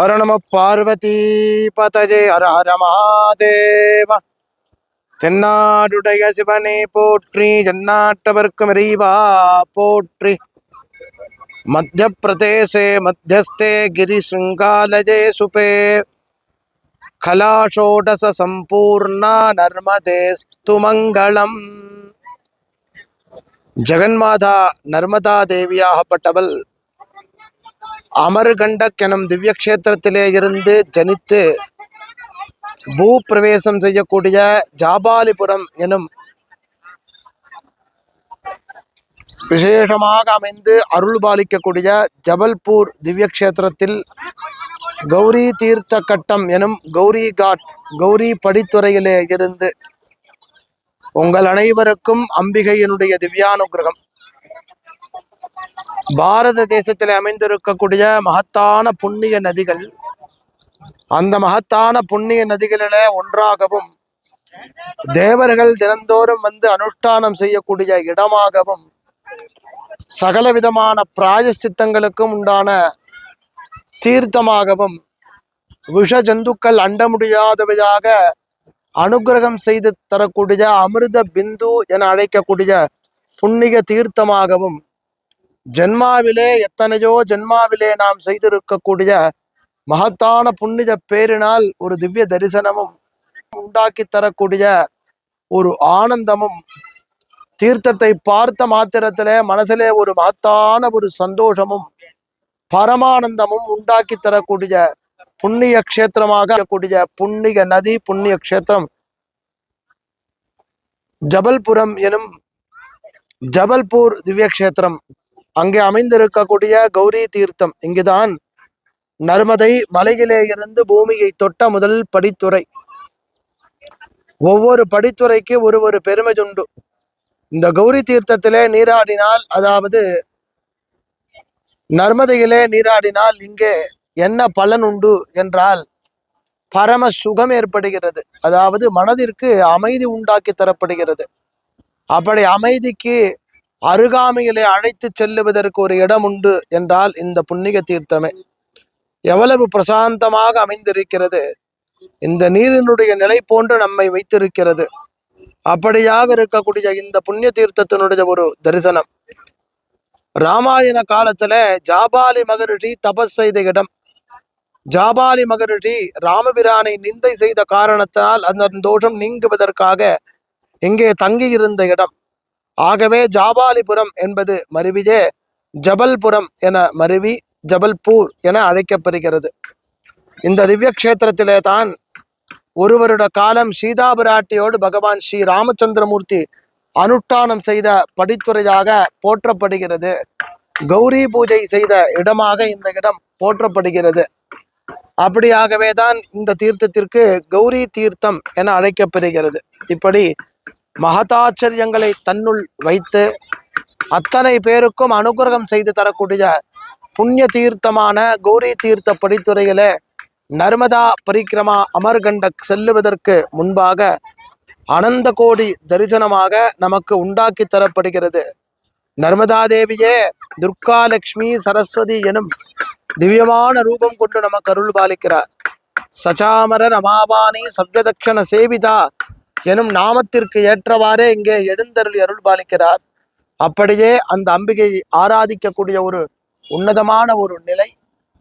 ஹர நம பார்வதி பதஜே ஹர ஹர மகாதேவ தென்னாடுடைய சிவனே போற்றி ஜன்னாட்டவர்க்கும் இறைவா போற்றி மத்திய பிரதேசே மத்தியஸ்தே கிரிசிருங்காலஜே சுபே கலாஷோடச சம்பூர்ணா நர்மதேஸ்து மங்களம் ஜெகன்மாதா நர்மதா தேவியாகப்பட்டவள் அமர்கண்டக் எனும் திவ்ய கஷேத்திரத்திலே இருந்து ஜனித்து பூ பிரவேசம் செய்யக்கூடிய ஜாபாலிபுரம் எனும் விசேஷமாக அமைந்து அருள் பாலிக்கக்கூடிய ஜபல்பூர் திவ்ய கஷேத்திரத்தில் கௌரி தீர்த்த கட்டம் எனும் கௌரி காட் கௌரி படித்துறையிலே இருந்து உங்கள் அனைவருக்கும் அம்பிகையினுடைய திவ்யானுகிரகம். பாரத தேசத்தில் அமைந்திருக்கக்கூடிய மகத்தான புண்ணிய நதிகள் அந்த மகத்தான புண்ணிய நதிகளில ஒன்றாகவும் தேவர்கள் தினந்தோறும் வந்து அனுஷ்டானம் செய்யக்கூடிய இடமாகவும் சகல விதமான பிராயசித்தங்களுக்கும் உண்டான தீர்த்தமாகவும் விஷ ஜந்துக்கள் அண்ட முடியாதவையாக அனுகிரகம் செய்து தரக்கூடிய அமிர்த பிந்து என அழைக்கக்கூடிய புண்ணிய தீர்த்தமாகவும் ஜென்மாவிலே எத்தனையோ ஜென்மாவிலே நாம் செய்திருக்கக்கூடிய மகத்தான புண்ணிய பேரினால் ஒரு திவ்ய தரிசனமும் உண்டாக்கி தரக்கூடிய ஒரு ஆனந்தமும் தீர்த்தத்தை பார்த்த மாத்திரத்திலே மனசிலே ஒரு மகத்தான ஒரு சந்தோஷமும் பரமானந்தமும் உண்டாக்கி தரக்கூடிய புண்ணிய கஷேத்திரமாக கூடிய புண்ணிய நதி புண்ணிய கஷேத்திரம். ஜபல்புரம் எனும் ஜபல்பூர் திவ்ய கஷேத்திரம். அங்கே அமைந்திருக்கக்கூடிய கௌரி தீர்த்தம். இங்குதான் நர்மதை மலையிலே இருந்து பூமியை தொட்ட முதல் படித்துறை. ஒவ்வொரு படித்துறைக்கு ஒரு ஒரு பெருமை உண்டு இந்த கௌரி தீர்த்தத்திலே நீராடினால் அதாவது நர்மதையிலே நீராடினால் இங்கே என்ன பலன் உண்டு என்றால் பரம சுகம் ஏற்படுகிறது. அதாவது மனதிற்கு அமைதி உண்டாக்கி தரப்படுகிறது. அப்படி அமைதிக்கு அருகாமையிலே அழைத்து செல்லுவதற்கு ஒரு இடம் உண்டு என்றால் இந்த புண்ணிய தீர்த்தமே. எவ்வளவு பிரசாந்தமாக அமைந்திருக்கிறது. இந்த நீரினுடைய நிலை போன்று நம்மை வைத்திருக்கிறது. அப்படியாக இருக்கக்கூடிய இந்த புண்ணிய தீர்த்தத்தினுடைய ஒரு தரிசனம். ராமாயண காலத்துல ஜாபாலி மகரிஷி தபஸ் செய்த இடம். ஜாபாலி மகரிஷி ராமபிரானை நிந்தை செய்த காரணத்தால் அந்த தோஷம் நீங்குவதற்காக இங்கே தங்கி இருந்த இடம். ஆகவே ஜாபாலிபுரம் என்பது மருவியே ஜபல்புரம் என மருவி ஜபல்பூர் என அழைக்கப்படுகிறது. இந்த திவ்ய கஷேத்திரத்திலே தான் ஒரு வருட காலம் சீதாபிராட்டியோடு பகவான் ஸ்ரீ ராமச்சந்திரமூர்த்தி அனுஷ்டானம் செய்த படித்துறையாக போற்றப்படுகிறது. கௌரி பூஜை செய்த இடமாக இந்த இடம் போற்றப்படுகிறது. அப்படியாகவே தான் இந்த தீர்த்தத்திற்கு கௌரி தீர்த்தம் என அழைக்கப்படுகிறது. இப்படி மகதாச்சரியங்களை தன்னுள் வைத்து அத்தனை பேருக்கும் அனுகிரகம் செய்து தரக்கூடிய புண்ணிய தீர்த்தமான கௌரி தீர்த்த படித்துறையில நர்மதா பரிக்கிரமா அமர்கண்டக் செல்லுவதற்கு முன்பாக அனந்த கோடி தரிசனமாக நமக்கு உண்டாக்கி தரப்படுகிறது. நர்மதா தேவியே துர்கா லக்ஷ்மி சரஸ்வதி எனும் திவ்யமான ரூபம் கொண்டு நமக்கு அருள் பாலிக்கிறார் சச்சாமர ரமாபாணி சவ்யதக்ஷண சேவிதா எனும் நாமத்திற்கு ஏற்றவாறே இங்கே எழுந்தருளி அருள் பாலிக்கிறார் அப்படியே அந்த அம்பிகையை ஆராதிக்கக்கூடிய ஒரு உன்னதமான ஒரு நிலை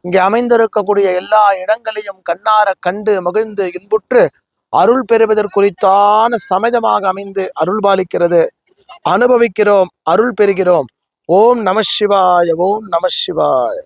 இங்கே அமைந்திருக்கக்கூடிய எல்லா இடங்களையும் கண்ணார கண்டு மகிழ்ந்து இன்புற்று அருள் பெறுவதற்குறித்தான சமயமாக அமைந்து அருள் பாலிக்கிறது அனுபவிக்கிறோம் அருள் பெறுகிறோம். ஓம் நம சிவாய ஓம் நம சிவாய.